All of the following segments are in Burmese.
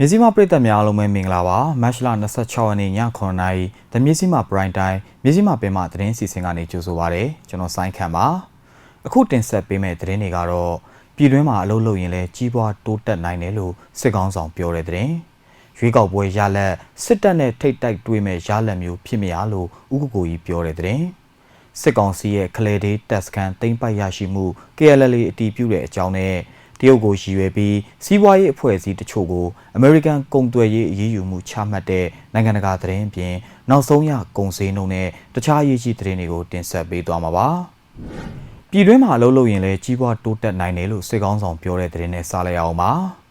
မြစည်းမပရိသတ်များအားလုံးပဲမင်္ဂလာပါမတ်လ26ရက်နေ့ည9:00နာရီတမြစည်းမပရိုင်တိုင်းမြစည်းမပင်မသတင်းစီစဉ်ကနေကြိုဆိုပါရစေကျွန်တော်ဆိုင်းခန့်ပါအခုတင်ဆက်ပေးမယ့်သတင်းတွေကတော့ပြည်တွင်းမှာအလုပ်လုပ်ရင်လည်းကြီးပွားတိုးတက်နိုင်တယ်လို့စစ်ကောင်းဆောင်ပြောတဲ့သတင်းရွေးကောက်ပွဲရလက်စစ်တပ်နဲ့ထိတ်တိုက်တွေးမဲ့ရလက်မျိုးဖြစ်မရလို့ဥက္ကိုကိုကြီးပြောတဲ့သတင်းစစ်ကောင်စီရဲ့ကလေဒေးတက်စကန်တိမ့်ပိုက်ရရှိမှု KLL အတီးပြုတဲ့အကြောင်းနဲ့ တရုတ်ကိုရည်ရွယ်ပြီးစီးပွားရေးအဖွဲ့အစည်းတချို့ကိုအမေရိကန်ကုန်သွယ်ရေးအရေးယူမှုချမှတ်တဲ့နိုင်ငံတကာသတင်းပြင်နောက်ဆုံးရကုန်စည်နှုန်းနဲ့တခြားအရေးကြီးသတင်းတွေကိုတင်ဆက်ပေးသွားမှာပါ။ပြည်တွင်းမှာအလုပ်လုပ်ရင်လည်းကြီးပွားတိုးတက်နိုင်တယ်လို့စစ်ကောင်းဆောင်ပြောတဲ့သတင်းနဲ့စားလိုက်အောင်ပါ။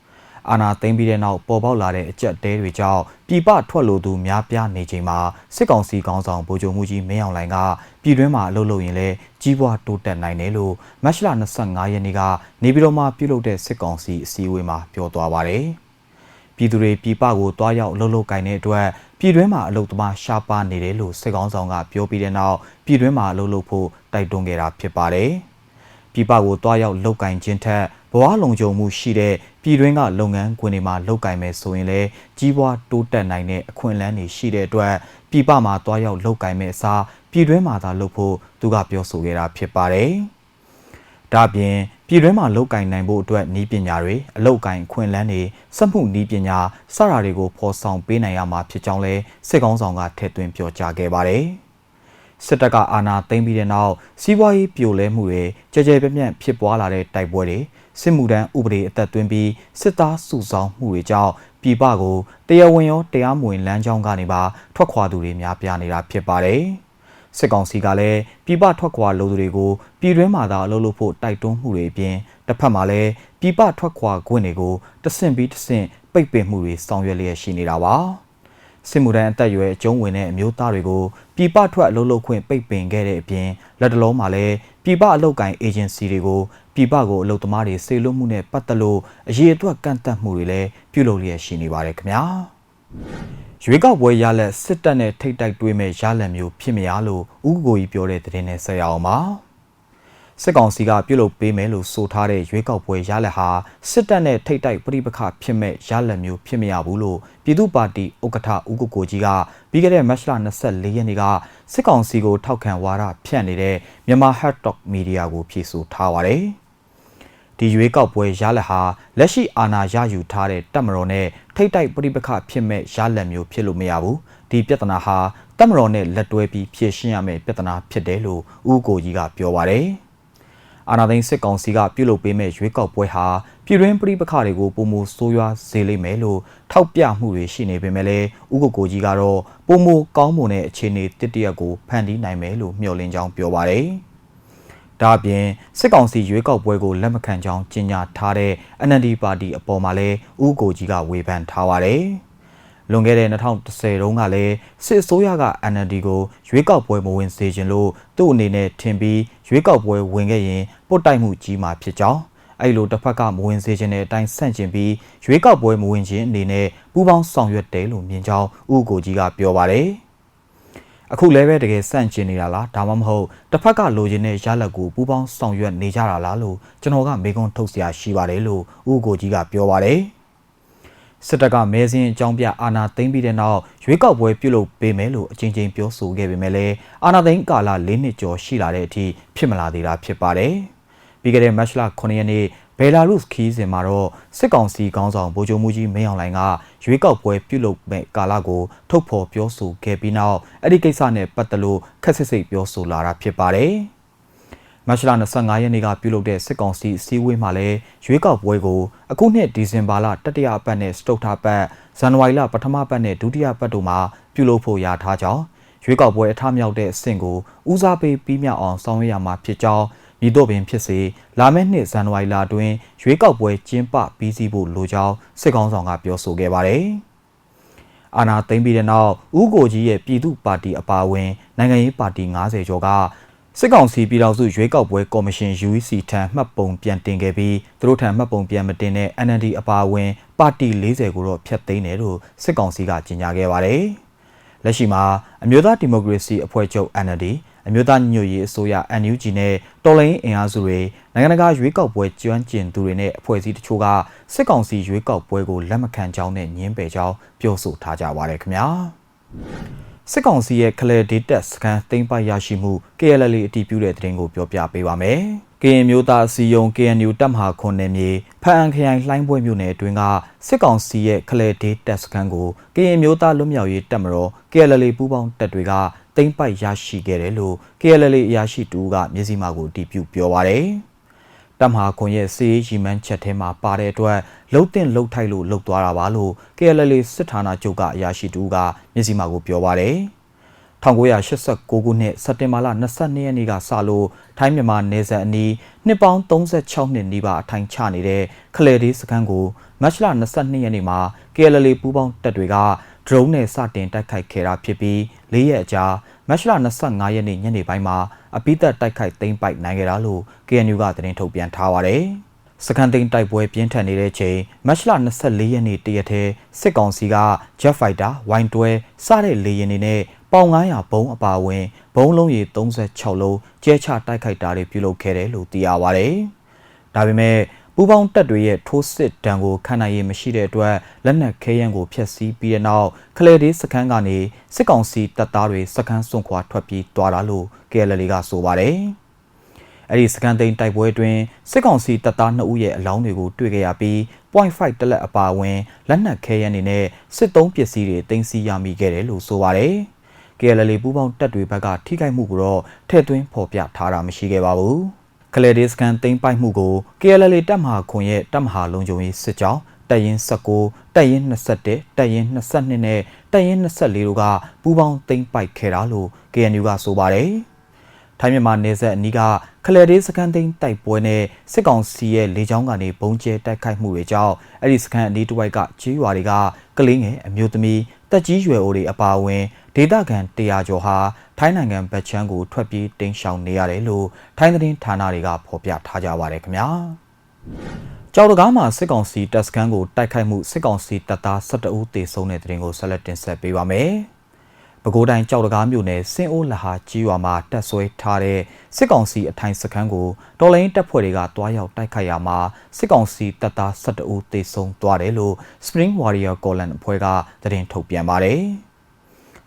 အာနာသိမ့်ပြီးတဲ့နောက်ပေါ်ပေါက်လာတဲ့အကြက်တဲတွေကြောင့်ပြည်ပထွက်လို့သူများပြားနေချိန်မှာစစ်ကောင်စီကောင်းဆောင်ဗိုလ်ချုပ်မှုကြီးမင်းအောင်လှိုင်ကပြည်တွင်းမှာအလုပ်လုပ်ရင်လည်းကြီးပွားတိုးတက်နိုင်တယ်လို့မတ်လ25ရက်နေ့ကနေပြည်တော်မှာပြုလုပ်တဲ့စစ်ကောင်စီအစည်းအဝေးမှာပြောသွားပါတယ်။ပြည်သူတွေပြည်ပကိုတွားရောက်လှုပ်လှုပ်ကိုင်တဲ့အတွက်ပြည်တွင်းမှာအလုပ်သမားရှားပါနေတယ်လို့စစ်ကောင်ဆောင်ကပြောပြီးတဲ့နောက်ပြည်တွင်းမှာလှုပ်လှုပ်ဖို့တိုက်တွန်းခဲ့တာဖြစ်ပါတယ်။ပြည်ပကိုတွားရောက်လှုပ်ကိုင်ခြင်းထက် ဘဝလုံခြုံမှုရှိတဲ့ပြည်တွင်းကလုပ်ငန်းခွင်တွေမှာလုပ်ကင်မယ်ဆိုရင်လည်းကြီးပွားတိုးတက်နိုင်တဲ့အခွင့်အလမ်းတွေရှိတဲ့အတွက်ပြည်ပမှာတွားရောက်လုပ်ကင်မယ်အစားပြည်တွင်းမှာသာလုပ်ဖို့သူကပြောဆိုခဲ့တာဖြစ်ပါတယ်။ဒါ့အပြင်ပြည်တွင်းမှာလုပ်ကင်နိုင်ဖို့အတွက်ဤပညာတွေအလုပ်ကင်ခွင့်လန်းတွေစက်မှုဤပညာစတာတွေကိုဖော်ဆောင်ပေးနိုင်ရမှာဖြစ်ကြောင်းလဲစစ်ကောင်းဆောင်ကထည့်သွင်းပြောကြားခဲ့ပါတယ်။ စစ်တပ်ကအာဏာသိမ်းပြီးတဲ့နောက်စီးပွားရေးပြိုလဲမှုတွေကြကြပြန့်ပြန့်ဖြစ်ပွားလာတဲ့တိုက်ပွဲတွေစစ်မှုထမ်းဥပဒေအသက်သွင်းပြီးစစ်သားစုဆောင်းမှုတွေကြောင့်ပြည်ပကိုတရားဝင်ရောတရားမဝင်လမ်းကြောင်းကနေပါထွက်ခွာသူတွေများပြားနေတာဖြစ်ပါတယ်။စစ်ကောင်စီကလည်းပြည်ပထွက်ခွာလူသူတွေကိုပြည်တွင်းမှာသာအလုပ်လုပ်ဖို့တိုက်တွန်းမှုတွေအပြင်တစ်ဖက်မှာလည်းပြည်ပထွက်ခွာခွင့်တွေကိုတဆင့်ပြီးတဆင့်ပိတ်ပင်မှုတွေဆောင်ရွက်လျက်ရှိနေတာပါ။ စစ်မှုထမ်းအသက်အရွယ်အကျုံးဝင်တဲ့အမျိုးသားတွေကိုပြည်ပထွက်အလုပ်လုပ်ခွင့်ပိတ်ပင်ခဲ့တဲ့အပြင်လက်တလုံးမှာလည်းပြည်ပအလုပ်ကိုင်အေဂျင်စီတွေကိုပြည်ပကိုအလုပ်သမားတွေစေလွတ်မှုနဲ့ပတ်သက်လို့အရေးအတွက်ကန့်သက်မှုတွေလည်းပြုလုပ်လျက်ရှိနေပါတယ်ခင်ဗျာရွေးကောက်ပွဲရလက်စစ်တပ်နဲ့ထိတ်တိုက်တွေးမဲ့ရလက်မျိုးဖြစ်မရလို့ဥက္ကိုကြီးပြောတဲ့သတင်းနဲ့ဆက်ရအောင်ပါ စစ်ကောင်စီကပြုလုပ်ပေးမယ်လို့ဆိုထားတဲ့ရွေးကောက်ပွဲရလဒ်ဟာစစ်တပ်နဲ့ထိတ်တိုက်ပြိပခဖြစ်မဲ့ရလဒ်မျိုးဖြစ်မရဘူးလို့ပြည်သူ့ပါတီဥက္ကဋ္ဌဦးကိုကိုကြီးကပြီးခဲ့တဲ့မတ်လ24ရက်နေ့ကစစ်ကောင်စီကိုထောက်ခံဝါဒဖြန့်နေတဲ့မြန်မာ Hotdog Media ကိုဖြေဆိုထားပါတယ်။ဒီရွေးကောက်ပွဲရလဒ်ဟာလက်ရှိအာဏာရယူထားတဲ့တပ်မတော်နဲ့ထိတ်တိုက်ပြိပခဖြစ်မဲ့ရလဒ်မျိုးဖြစ်လို့မရဘူး။ဒီပြဿနာဟာတပ်မတော်နဲ့လက်တွဲပြီးဖြေရှင်းရမယ့်ပြဿနာဖြစ်တယ်လို့ဦးကိုကြီးကပြောပါတယ်။ အာဏာသိမ်းစစ်ကောင်စီကပြုလုပ်ပေးမဲ့ရွေးကောက်ပွဲဟာပြည်တွင်းပြည်ပခါတွေကိုပုံမဆိုးရွားစေလိမ့်မယ်လို့ထောက်ပြမှုတွေရှိနေပေမဲ့လည်းဥက္ကိုကိုကြီးကတော့ပုံမကောင်းမွန်တဲ့အခြေအနေတစ်တရက်ကိုဖန်တီးနိုင်မယ်လို့မျှော်လင့်ကြောင်းပြောပါတယ်။ဒါ့အပြင်စစ်ကောင်စီရွေးကောက်ပွဲကိုလက်မခံကြောင်းကြေညာထားတဲ့ NLD ပါတီအပေါ်မှာလည်းဥက္ကိုကြီးကဝေဖန်ထားပါတယ်။ လွန်ခဲ့တဲ့2010တုန်းကလည်းစစ်အစိုးရက NLD ကိုရွေးကောက်ပွဲမဝင်စေခြင်းလို့သူ့အနေနဲ့ထင်ပြီးရွေးကောက်ပွဲဝင်ခဲ့ရင်ပုတ်တိုက်မှုကြီးမှာဖြစ်ကြောင်းအဲ့လိုတစ်ဖက်ကမဝင်စေခြင်းတဲ့အတိုင်းဆန့်ကျင်ပြီးရွေးကောက်ပွဲမဝင်ခြင်းအနေနဲ့ပူးပေါင်းဆောင်ရွက်တယ်လို့မြင်ကြောင်းဥကိုကြီးကပြောပါတယ်အခုလည်းပဲတကယ်စန့်ကျင်နေတာလားဒါမှမဟုတ်တစ်ဖက်ကလိုချင်တဲ့ရလက်ကိုပူးပေါင်းဆောင်ရွက်နေကြတာလားလို့ကျွန်တော်ကမေကွန်းထုတ်เสียရှိပါတယ်လို့ဥကိုကြီးကပြောပါတယ် စစ်တပ်ကမဲစင်းအကြောင်းပြအာဏာသိမ်းပြီးတဲ့နောက်ရွေးကောက်ပွဲပြုလုပ်ပေးမယ်လို့အကြိမ်ကြိမ်ပြောဆိုခဲ့ပေမဲ့လည်းအာဏာသိမ်းကာလ၄နှစ်ကျော်ရှိလာတဲ့အထိဖြစ်မလာသေးတာဖြစ်ပါတယ်။ပြီးခဲ့တဲ့မတ်လ9ရက်နေ့ဘယ်လာရုစ်ခီးစဉ်မှာတော့စစ်ကောင်စီခေါင်းဆောင်ဗိုလ်ချုပ်မှုကြီးမင်းအောင်လှိုင်ကရွေးကောက်ပွဲပြုလုပ်မဲ့ကာလကိုထုတ်ဖော်ပြောဆိုခဲ့ပြီးနောက်အဲ့ဒီကိစ္စနဲ့ပတ်သက်လို့ခက်ဆစ်စိတ်ပြောဆိုလာတာဖြစ်ပါတယ်။ မတ်လ25ရက်နေ့ကပြုလုပ်တဲ့စစ်ကောင်စီအစည်းအဝေးမှာလည်းရွေးကောက်ပွဲကိုအခုနှစ်ဒီဇင်ဘာလတတိယပတ်နဲ့စတုတ်ထပတ်ဇန်နဝါရီလပထမပတ်နဲ့ဒုတိယပတ်တို့မှာပြုလုပ်ဖို့ရာထားကြောင်းရွေးကောက်ပွဲအထမြောက်တဲ့အဆင့်ကိုဦးစားပေးပြီးမြောက်အောင်ဆောင်ရွက်ရမှာဖြစ်ကြောင်းမြည်တော့ပင်ဖြစ်စေလာမယ့်နှစ်ဇန်နဝါရီလအတွင်းရွေးကောက်ပွဲကျင်းပပြီးစီးဖို့လိုကြောင်းစစ်ကောင်ဆောင်ကပြောဆိုခဲ့ပါတယ်။အာနာသိမ့်ပြီးတဲ့နောက်ဦးကိုကြီးရဲ့ပြည်သူ့ပါတီအပါအဝင်နိုင်ငံရေးပါတီ90ကျော်က စစ်ကောင်စီပြည်တော်စုရွေးကောက်ပွဲကော်မရှင် UEC ထံမှတ်ပုံပြန်တင်ခဲ့ပြီးသူတို့ထံမှတ်ပုံပြန်မတင်တဲ့ NLD အပါအဝင် ပါတီ40ကိုတော့ဖျက်သိမ်းတယ်လို့စစ်ကောင်စီကကြေညာခဲ့ပါတယ်။လက်ရှိမှာအမျိုးသားဒီမိုကရေစီအဖွဲ့ချုပ် NLD အမျိုးသားညီညွတ်ရေးအစိုးရ NUG နဲ့တော်လိုင်းအင်အားစုတွေနိုင်ငံတကာရွေးကောက်ပွဲကျွမ်းကျင်သူတွေနဲ့အဖွဲ့အစည်းတချို့ကစစ်ကောင်စီရွေးကောက်ပွဲကိုလက်မခံကြောင်းနဲ့ညှင်းပယ်ကြောင်းပြောဆိုထားကြပါတယ်ခင်ဗျာ စစ်ကောင်စီရဲ့ကလဒေတက်စကန်သိမ်းပိုက်ရရှိမှု KLL အတည်ပြုတဲ့သတင်းကိုပြောပြပေးပါမယ်။ကရင်မျိုးသားစီယုံ KNU တပ်မဟာခွန်နယ်မြေဖအံခရိုင်လှိုင်းပွဲမြို့နယ်အတွင်းကစစ်ကောင်စီရဲ့ကလဒေတက်စကန်ကိုကရင်မျိုးသားလွတ်မြောက်ရေးတပ်မတော် KLL ပူးပေါင်းတပ်တွေကသိမ်းပိုက်ရရှိခဲ့တယ်လို့ KLL အရာရှိတူကမျက်စိမှကိုတည်ပြုပြောပါရယ်။ တမဟာခွန်ရဲ့စီးရီမန်းချက်ထဲမှာပါတဲ့အတွက်လှုပ်တင်လှုပ်ထိုက်လို့လှုပ်သွားတာပါလို့ KLL စစ်ဌာနချုပ်ကအရာရှိတူကမျက်စိမှကိုပြောပါရယ်1989ခုနှစ်စက်တင်ဘာလ22ရက်နေ့ကစလို့ထိုင်းမြန်မာနယ်စပ်အနီးနှစ်ပေါင်း36နှစ်နီးပါးအထိုင်ချနေတဲ့ခလဲဒီစခန်းကိုမတ်လ22ရက်နေ့မှာ KLL ပူးပေါင်းတပ်တွေကဒရုန်းနဲ့စတင်တိုက်ခိုက်ခဲ့တာဖြစ်ပြီး၄ရက်အကြာ မတ်လ25ရက်နေ့ညနေပိုင်းမှာအပိသက်တိုက်ခိုက်သိမ်းပိုက်နိုင်ခဲ့တာလို့ KNU ကသတင်းထုတ်ပြန်ထားပါတယ်။စကန်တိန်တိုက်ပွဲပြင်းထန်နေတဲ့ချိန်မတ်လ24ရက်နေ့တရက်ထဲစစ်ကောင်စီက Jet Fighter, Y12 စတဲ့လေယာဉ်တွေနဲ့ပေါင်900ဘုံအပါအဝင်ဘုံလုံးရေ36လုံးကျဲချတိုက်ခိုက်တာတွေပြုလုပ်ခဲ့တယ်လို့သိရပါဗျ။ဒါပေမဲ့ ပူပေါင်းတပ်တွေရဲ့ထိုးစစ်တံကိုခံနိုင်ရမရှိတဲ့အတွက်လက်နက်ခဲယမ်းကိုဖျက်ဆီးပြီးတဲ့နောက်ခလဲဒေးစခန်းကနေစစ်ကောင်စီတပ်သားတွေစခန်းစွန့်ခွာထွက်ပြေးသွားတာလို့ KLL ကဆိုပါတယ်။အဲ့ဒီစကန်သိန်းတိုက်ပွဲအတွင်းစစ်ကောင်စီတပ်သား2ဦးရဲ့အလောင်းတွေကိုတွေ့ခဲ့ရပြီး .5 တလက်အပါအဝင်လက်နက်ခဲယမ်းတွေနဲ့စစ်သုံးပစ္စည်းတွေတင်စီရမိခဲ့တယ်လို့ဆိုပါတယ်။ KLL ပူးပေါင်းတပ်တွေဘက်ကထိခိုက်မှုကိုတော့ထည့်သွင်းဖော်ပြထားတာမရှိခဲ့ပါဘူး။ ကလေဒေးစကန်သိမ်းပိုက်မှုကို KLL တပ်မဟာခွန်ရဲ့တပ်မဟာလုံခြုံရေးစစ်ကြောင်းတပ်ရင်း19တပ်ရင်း21တပ်ရင်း22နဲ့တပ်ရင်း24တို့ကပူးပေါင်းသိမ်းပိုက်ခဲ့တာလို့ KNU ကဆိုပါတယ်။ထိုင်းမြန်မာနယ်စပ်အနီးကခလဲဒေးစကန်သိန်းတိုက်ပွဲနဲ့စစ်ကောင်စီရဲ့လေကြောင်းကနေဘုံကျဲတိုက်ခိုက်မှုတွေကြောင့်အဲ့ဒီစကန်အနီးတစ်ဝိုက်ကကြေးရွာတွေကကလေးငယ်အမျိုးသမီးတက်ကြီးရွယ်အိုတွေအပါအဝင် ဒေသခံ100ကျော်ဟာထိုင်းနိုင်ငံဗတ်ချမ်းကိုထွက်ပြေးတိမ်းရှောင်နေရတယ်လို့ထိုင်းသတင်းဌာနတွေကဖော်ပြထားကြပါတယ်ခင်ဗျာကြောက်တကားမှာစစ်ကောင်စီတပ်စခန်းကိုတိုက်ခိုက်မှုစစ်ကောင်စီတပ်သား12ဦးသေဆုံးတဲ့တဲ့ရင်ကိုဆက်လက်တင်ဆက်ပေးပါမယ်။ပဲခူးတိုင်းကြောက်တကားမြို့နယ်စင်အိုးလဟာကြီးရွာမှာတပ်ဆွဲထားတဲ့စစ်ကောင်စီအထိုင်စခန်းကိုတော်လိုင်းတပ်ဖွဲ့တွေကတွားရောက်တိုက်ခိုက်ရမှာစစ်ကောင်စီတပ်သား12ဦးသေဆုံးသွားတယ်လို့ Spring Warrior Column အဖွဲ့ကသတင်းထုတ်ပြန်ပါတယ်။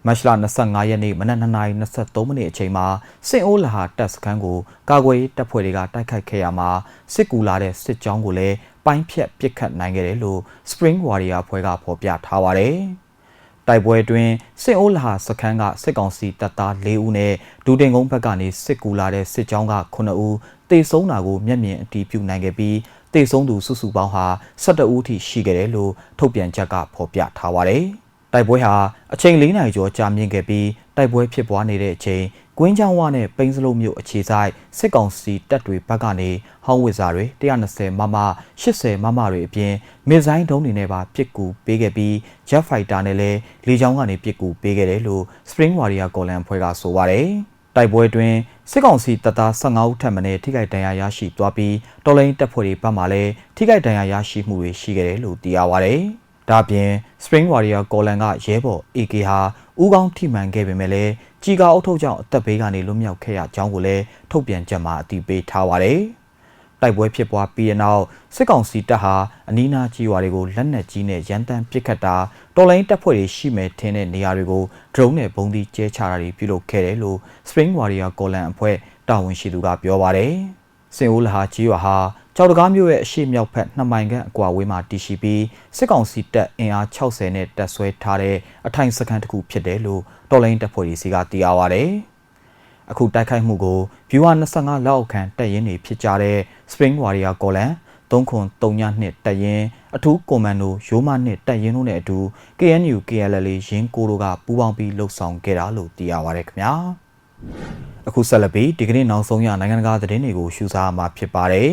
မတ်လ25ရက်နေ့မနက်2:23မိနစ်အချိန်မှာစင်အိုးလဟာတပ်စခန်းကိုကာကွယ်ရေးတပ်ဖွဲ့တွေကတိုက်ခိုက်ခဲ့ရမှာစစ်ကူလာတဲ့စစ်ကြောင်းကိုလည်းပိုင်းဖြတ်ပစ်ခတ်နိုင်ခဲ့တယ်လို့ Spring Warrior ဖွဲ့ကဖော်ပြထားပါတယ်။တိုက်ပွဲတွင်စစ်အိုးလဟာစခန်းကစစ်ကောင်စီတပ်သား၄ဦးနဲ့ဒူတင်ကုန်းဘက်ကနေစစ်ကူလာတဲ့စစ်ကြောင်းက9ဦးတေဆုံးတာကိုမျက်မြင်အတည်ပြုနိုင်ခဲ့ပြီးတေဆုံးသူစုစုပေါင်းဟာ12ဦးထိရှိခဲ့တယ်လို့ထုတ်ပြန်ချက်ကဖော်ပြထားပါတယ်။ တိုက်ပွဲဟာအချိန်၄နာရီကျော်ကြာမြင့်ခဲ့ပြီးတိုက်ပွဲဖြစ်ပွားနေတဲ့အချိန်ကွင်းချောင်းဝနဲ့ပိန်းစလုံးမြို့အခြေဆိုင်စစ်ကောင်စီတပ်တွေဘက်ကနေဟောင်းဝစ်စာတွေ120မမ80မမတွေအပြင်မစ်ဇိုင်းဒုံးတွေနဲ့ပါပစ်ကူပေးခဲ့ပြီး Jet Fighter နဲ့လည်းလေကြောင်းကနေပစ်ကူပေးခဲ့တယ်လို့ Spring Warrior ကော်လန်ဖွဲ့ကဆိုပါတယ်တိုက်ပွဲတွင်စစ်ကောင်စီတပ်သား15ဦးထပ်မံထိခိုက်ဒဏ်ရာရရှိသွားပြီးတော်လိုင်းတပ်ဖွဲ့တွေဘက်မှလည်းထိခိုက်ဒဏ်ရာရရှိမှုတွေရှိခဲ့တယ်လို့သိရပါဗျ။ ဒါပြင် Spring Warrior ကော်လန်ကရဲဘော် AK ဟာဦးကောင်းထိမှန်ခဲ့ပေမဲ့လည်းကြီးကာအုပ်ထုတ်ကြောင့်အသက်ဘေးကနေလွတ်မြောက်ခဲ့ရကြောင်းကိုလည်းထုတ်ပြန်ကြမှာအတည်ပြုထားပါတယ်။တိုက်ပွဲဖြစ်ပွားပြီးတဲ့နောက်စစ်ကောင်စီတပ်ဟာအနီးနားကြီးရွာတွေကိုလက်နက်ကြီးနဲ့ရန်တမ်းပစ်ခတ်တာတော်လိုင်းတပ်ဖွဲ့တွေရှိမဲ့ထင်းတဲ့နေရာတွေကို drone နဲ့ဘုံဒီကျဲချတာတွေပြုလုပ်ခဲ့တယ်လို့ Spring Warrior ကော်လန်အဖွဲ့တာဝန်ရှိသူကပြောပါတယ်။ စင်အိုးလဟာကြီးရွာဟာကြောက်တကားမြို့ရဲ့အရှိမြောက်ဖက်နှစ်မိုင်ခန့်အကွာဝေးမှာတည်ရှိပြီးစစ်ကောင်စီတပ်အင်အား60နဲ့တပ်ဆွဲထားတဲ့အထိုင်စခန်းတစ်ခုဖြစ်တယ်လို့တော်လိုင်းတပ်ဖွဲ့ကြီးစီကသိရပါဗျ။အခုတိုက်ခိုက်မှုကို Viewer 25လောက်ခန့်တပ်ရင်းတွေဖြစ်ကြတဲ့ Spring Warrior ကောလန်3ခွန်3ညနှစ်တပ်ရင်းအထူးကွန်မန်ဒိုရိုးမနှစ်တပ်ရင်းတို့နဲ့အတူ KNU KLL ရင်းကိုတို့ကပူးပေါင်းပြီးလှုပ်ဆောင်ခဲ့တာလို့သိရပါဗျခင်ဗျာ အခုဆက်လက်ပြီးဒီကနေ့နောက်ဆုံးရနိုင်ငံတကာသတင်းတွေကိုရှုစားမှာဖြစ်ပါတယ်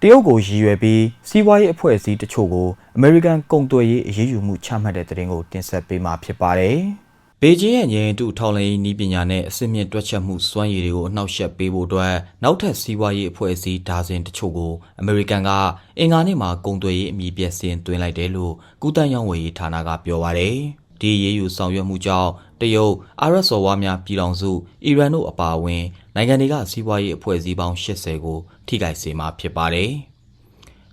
တရုတ်ကိုရည်ရွယ်ပြီးစီးပွားရေးအဖွဲ့အစည်းတချို့ကိုအမေရိကန်ကုန်သွယ်ရေးအရေးယူမှုချမှတ်တဲ့တဲ့တင်ကိုတင်ဆက်ပေးမှာဖြစ်ပါတယ်။ဘေကျင်းရဲ့ငြိမ်တူထောက်လှမ်းရေးနည်းပညာနဲ့အစစ်မြစ်တွက်ချက်မှုစွမ်းရည်တွေကိုအနှောက်ယှက်ပေးဖို့အတွက်နောက်ထပ်စီးပွားရေးအဖွဲ့အစည်းဒါဇင်တချို့ကိုအမေရိကန်ကအင်္ဂါနေ့မှာကုန်သွယ်ရေးအမည်ပြည့်စင်သွင်းလိုက်တယ်လို့ကုသရေးဝန်ကြီးဌာနကပြောပါတယ်။ဒီရေးယူဆောင်ရွက်မှုကြောင့် တရုတ်အာရပ်စော်ဝါများပြည်ထောင်စုအီရန်တို့အပါအဝင်နိုင်ငံတွေကစီးပွားရေးအဖွဲ့အစည်းပေါင်း80ကိုထိခိုက်စေမှာဖြစ်ပါတယ်။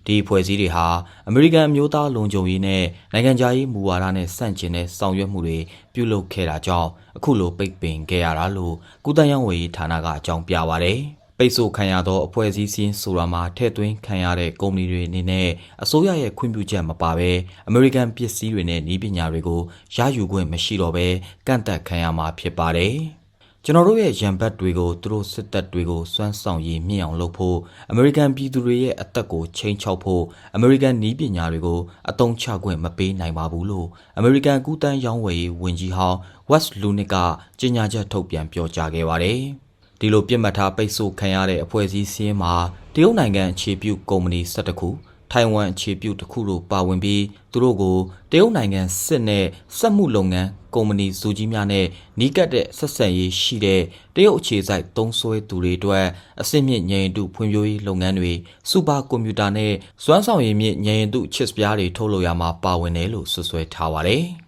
ဒီအဖွဲ့အစည်းတွေဟာအမေရိကန်အမျိုးသားလုံခြုံရေးနဲ့နိုင်ငံခြားရေးမူဝါဒနဲ့ဆန့်ကျင်တဲ့ဆောင်ရွက်မှုတွေပြုလုပ်ခဲ့တာကြောင့်အခုလိုပိတ်ပင်ခဲ့ရတာလို့ကုသရေးဝေးဌာနကအကြောင်းပြပါတယ်။ ပိတ်ဆို့ခံရသောအဖွဲ့အစည်းစင်းဆိုတာမှာထည့်သွင်းခံရတဲ့ကုမ္ပဏီတွေအနေနဲ့အစိုးရရဲ့ခွင့်ပြုချက်မပါဘဲအမေရိကန်ပစ္စည်းတွေနဲ့နည်းပညာတွေကိုရယူခွင့်မရှိတော့ဘဲကန့်သက်ခံရမှာဖြစ်ပါတယ်။ကျွန်တော်တို့ရဲ့ရန်ဘတ်တွေကိုသူတို့စစ်တပ်တွေကိုစွမ်းဆောင်ရည်မြင့်အောင်လုပ်ဖို့အမေရိကန်ပြည်သူတွေရဲ့အသက်ကိုချိန်ချောက်ဖို့အမေရိကန်နည်းပညာတွေကိုအသုံးချခွင့်မပေးနိုင်ပါဘူးလို့အမေရိကန်ကူးတန်းရောင်းဝယ်ရေးဝန်ကြီးဟောင်း West Lunick ကကြေညာချက်ထုတ်ပြန်ပြောကြားခဲ့ပါတယ်။ ဒီလိုပြစ်မှတ်ထားပိတ်ဆို့ခံရတဲ့အဖွဲ့အစည်းစင်းမှာတရုတ်နိုင်ငံအခြေပြုကုမ္ပဏီ12ခုထိုင်ဝမ်အခြေပြုတစ်ခုတို့ပါဝင်ပြီးသူတို့ကိုတရုတ်နိုင်ငံစစ်နဲ့စက်မှုလုပ်ငန်းကုမ္ပဏီစုကြီးများနဲ့နီးကပ်တဲ့ဆက်ဆံရေးရှိတဲ့တရုတ်အခြေစိုက်သုံးစွဲသူတွေအတွက်အစစ်မြင့်ဉာဏ်ရည်တုဖွံ့ဖြိုးရေးလုပ်ငန်းတွေစူပါကွန်ပျူတာနဲ့စွမ်းဆောင်ရည်မြင့်ဉာဏ်ရည်တု chips ပြားတွေထုတ်လုပ်ရမှာပါဝင်တယ်လို့ဆွဆွဲထားပါတယ်။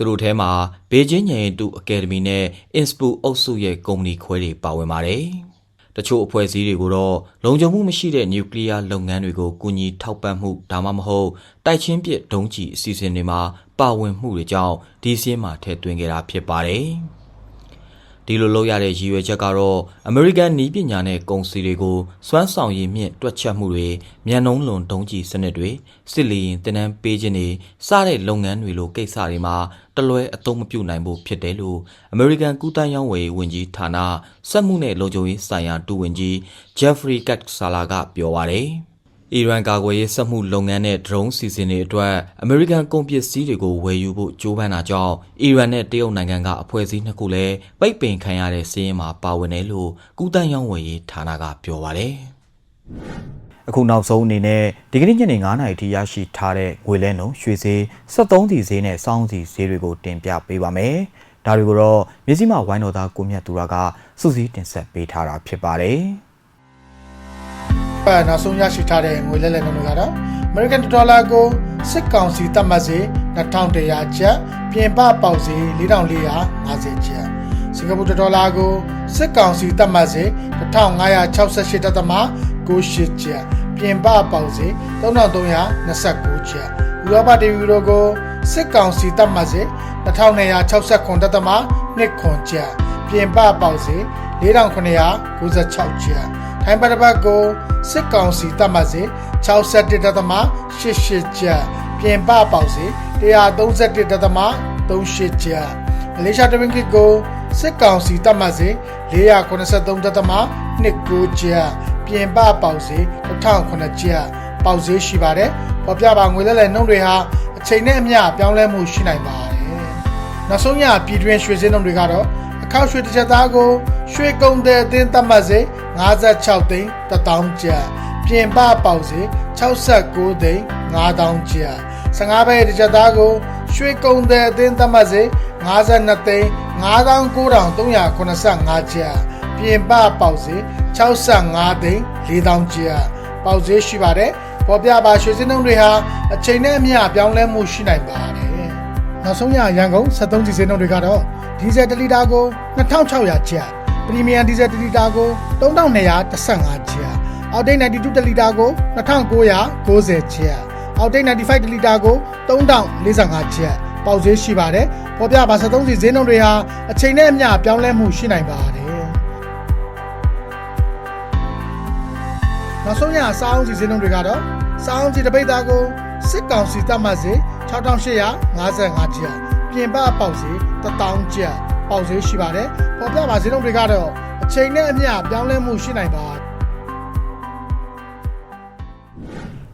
သူတို့ထဲမှာဘေကျင်းညင်တူအကယ်ဒမီနဲ့ Inspo အုပ်စုရဲ့ကုမ္ပဏီခွဲတွေပါဝင်ပါတယ်။တချို့အဖွဲ့အစည်းတွေကိုတော့လုံခြုံမှုမရှိတဲ့နျူကလ িয়ার လုပ်ငန်းတွေကိုကူညီထောက်ပံ့မှုဒါမှမဟုတ်တိုက်ချင်းပစ်ဒုံးကျည်အစီအစဉ်တွေမှာပါဝင်မှုတွေကြောင့်ဒီစင်းမှာထည့်သွင်းခဲ့တာဖြစ်ပါတယ်။ဒီလိုလုပ်ရတဲ့ရည်ရွယ်ချက်ကတော့အမေရိကန်နီးပညာနဲ့ကုန်စည်တွေကိုစွမ်းဆောင်ရည်မြင့်တွက်ချက်မှုတွေမြန်နှုံးလွန်ဒုံးကျည်စနစ်တွေစစ်လီရင်တင်နန်းပေးခြင်းတွေစတဲ့လုပ်ငန်းတွေလိုကိစ္စတွေမှာတ လွဲအသုံးမပြုနိုင်ဖို့ဖြစ်တယ်လို့အမေရိကန်ကူးတန်းရောင်းဝယ်ရေးဝန်ကြီးဌာနစက်မှုနဲ့လုံခြုံရေးဆိုင်ရာဒုဝန်ကြီး Jeffrey Katsala ကပြောပါတယ်။အီရန်ကာကွယ်ရေးစက်မှုလုပ်ငန်းနဲ့ဒရုန်းစီစဉ်တွေအတွက်အမေရိကန်ကုန်ပစ္စည်းတွေကိုဝယ်ယူဖို့ကြိုးပမ်းတာကြောင့်အီရန်နဲ့တရုတ်နိုင်ငံကအဖွဲ့အစည်းနှစ်ခုလည်းပိတ်ပင်ခံရတဲ့စီးရင်မှာပါဝင်တယ်လို့ကုသရေးဝန်ကြီးဌာနကပြောပါတယ်။ အခုနောက်ဆုံးအနေနဲ့ဒီကနေ့ညနေ9:00နာရီထိရရှိထားတဲ့ငွေလဲနှုန်းရွှေဈေး73စီဈေးနဲ့စောင်းစီဈေးတွေကိုတင်ပြပေးပါမယ်။ဒါတွေကိုတော့မြစည်းမဝိုင်းတော်သားကိုမြတ်သူရကစုစည်းတင်ဆက်ပေးထားတာဖြစ်ပါတယ်။အဲနောက်ဆုံးရရှိထားတဲ့ငွေလဲလှယ်နှုန်းတွေကတော့ American Dollar ကိုစစ်ကောင်စီသတ်မှတ်စေ2100ကျပ်ပြင်ပပေါက်စေ4450ကျပ်စင်ကာပူဒေါ်လာကိုစစ်ကောင်စီသတ်မှတ်စေ 1568.98ကျပ်ပြင်ပပေါက်စေ3329ကျပ်ဥရောပတယူရိုကိုစစ်ကောင်စီသတ်မှတ်စေ2269.29ကျပ်ပြင်ပပေါက်စေ4996ကျပ်ထိုင်းပတ်ပတ်ကိုစစ်ကောင်စီတပ်မှတ်စေ61.88ကျပ်ပြင်ပပေါက်စေ131.38ကျပ်မလေးရှားတဝင်းကစ်ကိုစစ်ကောင်စီတပ်မှတ်စေ483.29ကျပ် ပြင်ပပေါက်စေ1009ကျပ်ပေါက်စေရှိပါတယ်ပေါ်ပြပါငွေလဲလဲနှုန်းတွေဟာအချိန်နဲ့အမျှပြောင်းလဲမှုရှိနိုင်ပါတယ်နောက်ဆုံးရပြည်တွင်းရွှေစင်းနှုန်းတွေကတော့အခောက်ရွှေတစ်ချက်သားကိုရွှေကုံတဲ့အသင်းသတ်မှတ်စေ56သိန်း1000ကျပ်ပြင်ပပေါက်စေ69သိန်း9000ကျပ်15ဘဲတစ်ချက်သားကိုရွှေကုံတဲ့အသင်းသတ်မှတ်စေ52သိန်း99,385ကျပ်ပြင်ပပေါက်စေ 65သိန်း4000ကျပ်ပေါက်စေရှိပါတယ်ပေါ်ပြပါရွှေစင်းနှုန်းတွေဟာအချိန်နဲ့အမျှပြောင်းလဲမှုရှိနိုင်ပါတယ်နောက်ဆုံးရရန်ကုန်73စီစင်းနှုန်းတွေကတော့ဒီဇယ်1လီတာကို2600ကျပ်ပရီမီယံဒီဇယ်1လီတာကို3215ကျပ်အောက်တိတ်92တလီတာကို2990ကျပ်အောက်တိတ်95တလီတာကို3045ကျပ်ပေါက်ဈေးရှိပါတယ်ပေါ်ပြပါ73စီဈေးနှုန်းတွေဟာအချိန်နဲ့အမျှပြောင်းလဲမှုရှိနိုင်ပါတယ် နောက်ဆုံးရစားအောင်စီဈေးနှုန်းတွေကတော့စားအောင်စီတပိတ်သားကိုစစ်ကောင်စီတတ်မှတ်စေ6855ကျပ်ပြင်ပပေါက်စေ1000ကျပ်ပေါက်ဈေးရှိပါတယ်ပေါ်ပြပါဈေးနှုန်းတွေကတော့အချိန်နဲ့အမျှပြောင်းလဲမှုရှိနိုင်ပါတယ်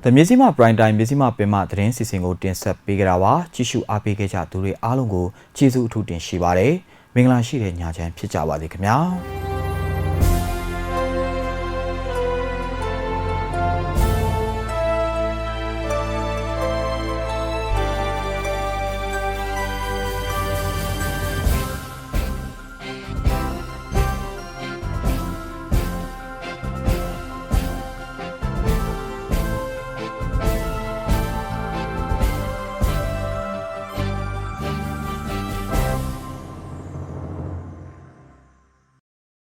The မြစည်းမ Prime Time မြစည်းမပင်မသတင်းစီစဉ်ကိုတင်ဆက်ပေးကြတာပါကြည့်ရှုအားပေးခဲ့ကြသူတွေအားလုံးကိုကျေးဇူးအထူးတင်ရှိပါတယ်မင်္ဂလာရှိတဲ့ညချမ်းဖြစ်ကြပါစေခင်ဗျာ